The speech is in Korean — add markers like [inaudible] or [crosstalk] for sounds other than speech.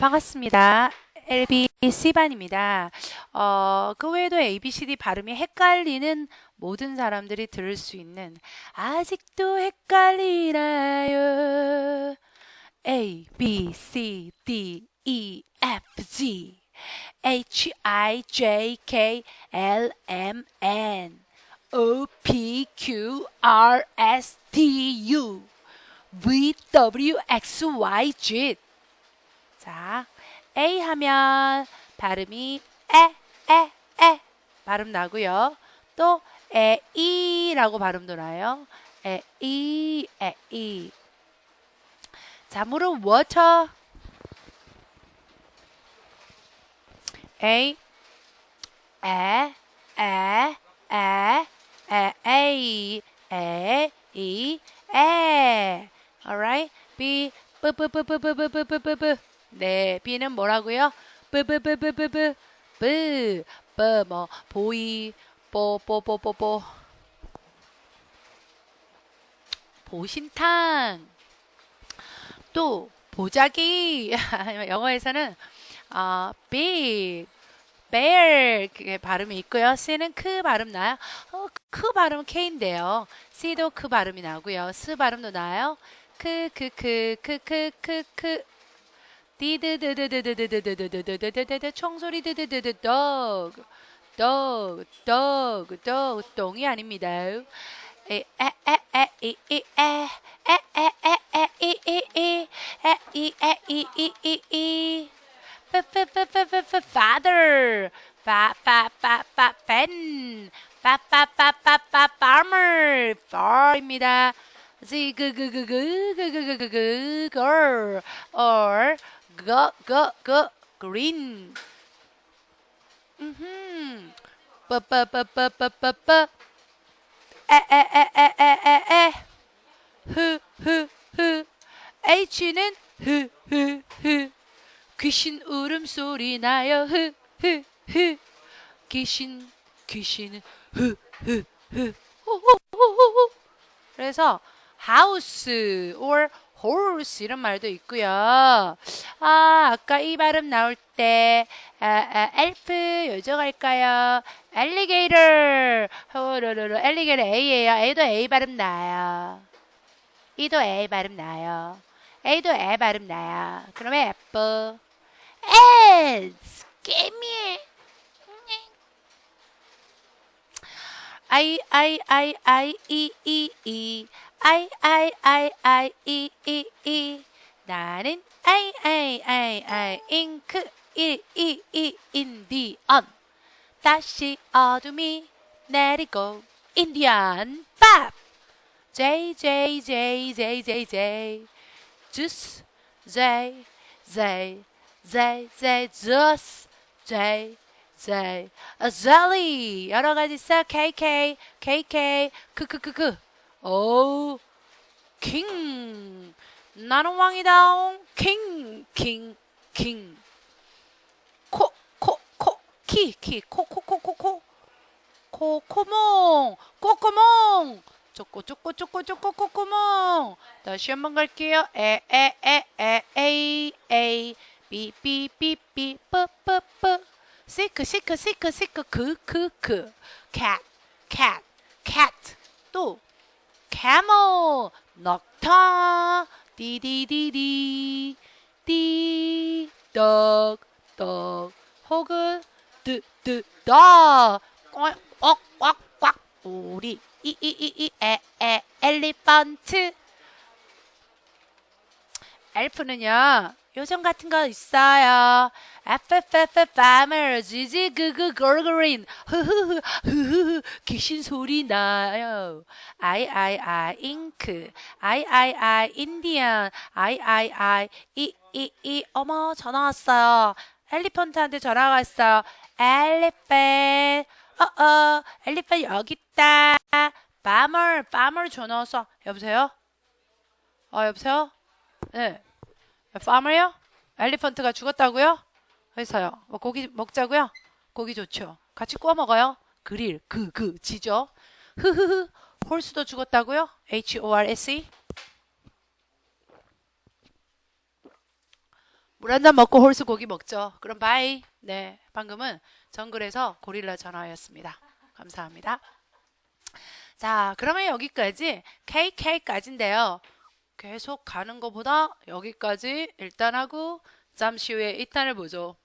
반갑습니다. LB C반입니다. 어, 그 외에도 ABCD 발음이 헷갈리는 모든 사람들이 들을 수 있는 아직도 헷갈리나요? A, B, C, D, E, F, G, H, I, J, K, L, M, N, O, P, Q, R, S, T, U, V, W, X, Y, Z. 자, A 하면 발음이 에, 에, 에 발음 나고요. 또 에, 이라고 발음도 나요. 에, 이, 에, 이. 자, 물은 water. A, 에, 에, 에, 에, 에이, 에, 이, 에. alright? B, 뿌, 뿌, 뿌, 뿌, 뿌, 뿌, 뿌, 뿌, 네, B는 뭐라고요? 뿌뿌뿌뿌뿌뿌, 뿌, 뿌, 뭐, 보이, 뽀, 뽀, 뽀, 뽀, 뽀. 보신탕. 또, 보자기. [laughs] 영어에서는, 어, big, bear. 그게 발음이 있고요. C는 크 발음 나요. 어, 크 발음은 K인데요. C도 크 발음이 나고요. 스 발음도 나요. 크, 크, 크, 크, 크, 크, 크. 디드드드드드드드드드드드드드드 총소리 드드드드 dog dog dog dog 똥이 아닙니다. 에에에에이에에에에에에에이에이이이 father fa fa fa fa fan fa fa fa fa fa farmer far입니다. 지그그그그그그그그 girl or go go go green. 음. 빠빠빠빠빠빠빠. 에에에에에에에. 흐 흐 흐. H는 흐 흐 흐. 귀신 울음소리 나요. 흐 흐 흐. 귀신 귀신은 흐 흐 흐. 호호호호호. 그래서 house or horse 이런 말도 있고요. 아, 아까 이 발음 나올 때 아, 아, elf 요정할까요? alligator 호로로로 alligator A예요. A도 A 발음 나요. E도 A 발음 나요. A도 A 발음 나요. 그러면 F ants 개미 I I I I E E E I I I I E E E 나는 I I I I 잉크 이이이 인디언. 다시 어둠이 내리고 인디언 밥. J J J J J J 주스 J J J J 주스 J J 아, jelly 여러 가지 있어 KK KK 크크크크 오 킹. 나는 왕이다. 킹, 킹, 킹. 코, 코, 코, 키, 키, 코, 코, 코, 코, 코. 코, 코몽, 꼬꼬몽. 쪼꼬, 쪼꼬, 쪼꼬, 쪼꼬, 꼬꼬몽. 다시 한번 갈게요. 에, 에, 에, 에, 에이, 에이. 삐, 삐, 삐, 삐, 뿌, 뿌, 뿌. 시크, 시크, 시크, 시크, 그, 그, 그. cat, cat, cat. 또. Camel 낙타 디디디디 디 dog dog 혹은 드드다 꽉꽉꽉꽉. 우리 이 이 이 이 에 에 엘리펀트. 엘프는요 요정 같은 거 있어요. FFF farmer 지지그그 걸그린 흐흐흐 흐흐흐 귀신 소리 나요. I 잉크 I 인디언 이이이 어머 전화 왔어요. 엘리펀트한테 전화가 왔어요. 엘리펀 어어 엘리펀 여기 있다. farmer farmer 전화 왔어. 여보세요? 어 여보세요? 네. farmer요? 엘리펀트가 죽었다고요? 회사요. 뭐 고기 먹자고요? 고기 좋죠. 같이 구워 먹어요. 그릴 그 그 지죠. 흐흐흐. 홀수도 죽었다고요? H O R S E. 물 한 잔 먹고 홀수 고기 먹죠. 그럼 바이. 네. 방금은 정글에서 고릴라 전화였습니다. 감사합니다. 자, 그러면 여기까지 KK까지인데요. 계속 가는 것보다 여기까지 일단 하고 잠시 후에 2탄을 보죠.